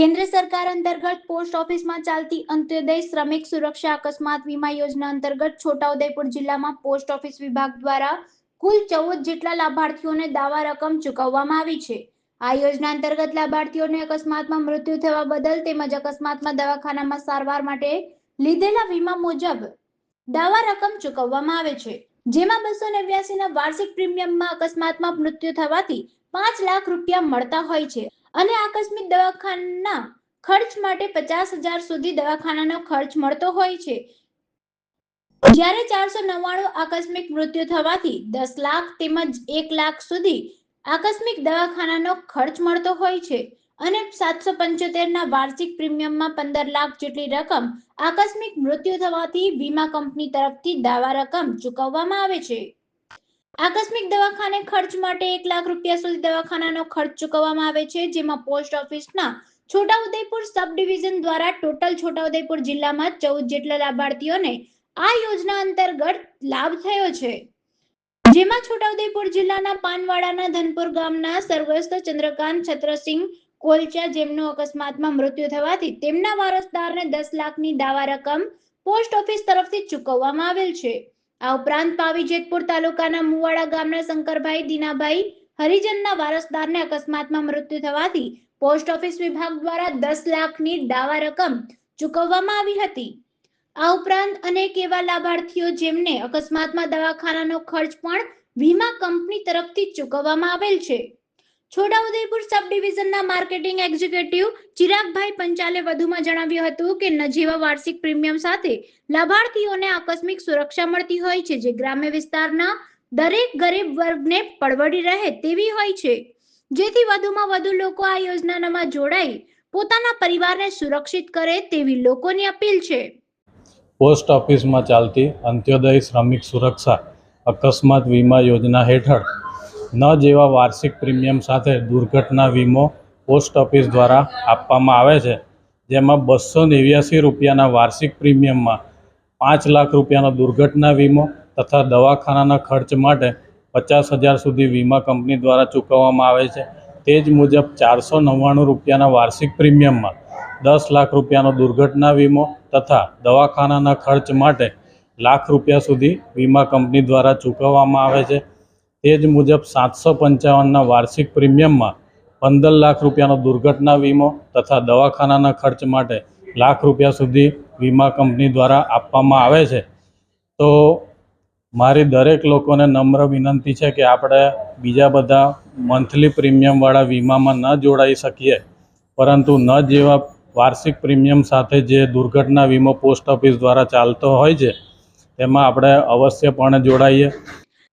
કેન્દ્ર સરકાર અંતર્ગત પોસ્ટ ઓફિસમાં ચાલતી અંત્યોદય શ્રમિક સુરક્ષા અકસ્માત વીમા યોજના અંતર્ગત છોટાઉદેપુર જિલ્લામાં પોસ્ટ ઓફિસ વિભાગ દ્વારા કુલ ચૌદ જેટલા લાભાર્થીઓને દાવા રકમ ચૂકવવામાં આવી છે. આ યોજના અંતર્ગત લાભાર્થીઓને અકસ્માતમાં મૃત્યુ થવા બદલ તેમજ અકસ્માતમાં દવાખાનામાં સારવાર માટે લીધેલા વીમા મુજબ દાવા રકમ ચૂકવવામાં આવે છે. જેમાં બસો નેવ્યાસી ના વાર્ષિક પ્રીમિયમમાં અકસ્માતમાં મૃત્યુ થવાથી પાંચ લાખ રૂપિયા મળતા હોય છે. અને આકસ્મિક દવાખાના ખર્ચ માટે પચાસ હજાર સુધી દવાખાનાનો ખર્ચ મળતો હોય છે. જ્યારે ચારસો નવ્વાણું આકસ્મિક મૃત્યુ થવાથી દસ લાખ તેમજ એક લાખ સુધી આકસ્મિક દવાખાનાનો ખર્ચ મળતો હોય છે અને સાતસો પંચોતેર ના વાર્ષિક પ્રીમિયમમાં પંદર લાખ જેટલી રકમ આકસ્મિક મૃત્યુ થવાથી વીમા કંપની તરફથી દાવા રકમ ચૂકવવામાં આવે છે. આકસ્મિક દવાખાને ખર્ચ માટે એક લાખ રૂપિયા સુધી દવાખાનાનો ખર્ચ ચૂકવવામાં આવે છે, જેમાં પોસ્ટ ઓફિસના છોટાઉદેપુર સબ ડિવિઝન દ્વારા ટોટલ છોટાઉદેપુર જિલ્લામાં ચૌદ જેટલા લાભાર્થીઓને આ યોજના અંતર્ગત લાભ થયો છે. જેમાં છોટાઉદેપુર જિલ્લાના પાનવાડાના ધનપુર ગામના સર્વસ્થ ચંદ્રકાંત છત્રસિંહ કોલચા, જેમનું અકસ્માતમાં મૃત્યુ થવાથી તેમના વારસદારને દસ લાખની દાવા રકમ પોસ્ટ ઓફિસ તરફથી ચૂકવવામાં આવેલ છે. આ ઉપરાંત પાવી જેતપુર તાલુકાના મુવાડા ગામના શંકરભાઈ, દીનાભાઈ હરિજનના વારસદારને અકસ્માતમાં મૃત્યુ થવાથી પોસ્ટ ઓફિસ વિભાગ દ્વારા દસ લાખની દાવા રકમ ચૂકવવામાં આવી હતી. આ ઉપરાંત અનેક એવા લાભાર્થીઓ જેમને અકસ્માતમાં દવાખાનાનો ખર્ચ પણ વીમા કંપની તરફથી ચૂકવવામાં આવેલ છે. છોટાઉદેપુર સબ ડિવિઝનના માર્કેટિંગ એક્ઝિક્યુટિવ ચિરાગભાઈ પંચાલે વધુમાં જણાવ્યું હતું કે નજીવા વાર્ષિક પ્રીમિયમ સાથે લાભાર્થીઓને આકસ્મિક સુરક્ષા મળતી હોય છે, જે ગ્રામ્ય વિસ્તારના દરેક ગરીબ વર્ગને પરવડી રહે તેવી હોય છે. જેથી વધુમાં વધુ લોકો આ યોજનામાં જોડાઈ પોતાના પરિવારને સુરક્ષિત કરે તેવી લોકોની અપીલ છે. પોસ્ટ ઓફિસમાં ચાલતી અંત્યોદય શ્રમિક સુરક્ષા અકસ્માત વીમા યોજના હેઠળ ન જેવા વાર્ષિક પ્રીમિયમ સાથે દુર્ઘટના વીમો પોસ્ટ ઓફિસ દ્વારા આપવામાં આવે છે. જેમાં બસો નેવ્યાસી રૂપિયાના વાર્ષિક પ્રીમિયમમાં પાંચ લાખ રૂપિયાનો દુર્ઘટના વીમો તથા દવાખાનાના ખર્ચ માટે પચાસ હજાર સુધી વીમા કંપની દ્વારા ચૂકવવામાં આવે છે. તે જ મુજબ ચારસો નવ્વાણું રૂપિયાના વાર્ષિક પ્રીમિયમમાં દસ લાખ રૂપિયાનો દુર્ઘટના વીમો તથા દવાખાનાના ખર્ચ માટે લાખ રૂપિયા સુધી વીમા કંપની દ્વારા ચૂકવવામાં આવે છે. તે જ મુજબ સાતસો પંચાવનના વાર્ષિક પ્રીમિયમમાં પંદર લાખ રૂપિયાનો દુર્ઘટના વીમો તથા દવાખાનાના ખર્ચ માટે લાખ રૂપિયા સુધી વીમા કંપની દ્વારા આપવામાં આવે છે. તો મારી દરેક લોકોને નમ્ર વિનંતી છે કે આપણે બીજા બધા મંથલી પ્રીમિયમવાળા વીમામાં ન જોડાઈ શકીએ, પરંતુ ન જેવા વાર્ષિક પ્રીમિયમ સાથે જે દુર્ઘટના વીમો પોસ્ટ ઓફિસ દ્વારા ચાલતો હોય છે, તેમાં આપણે અવશ્યપણે જોડાઈએ.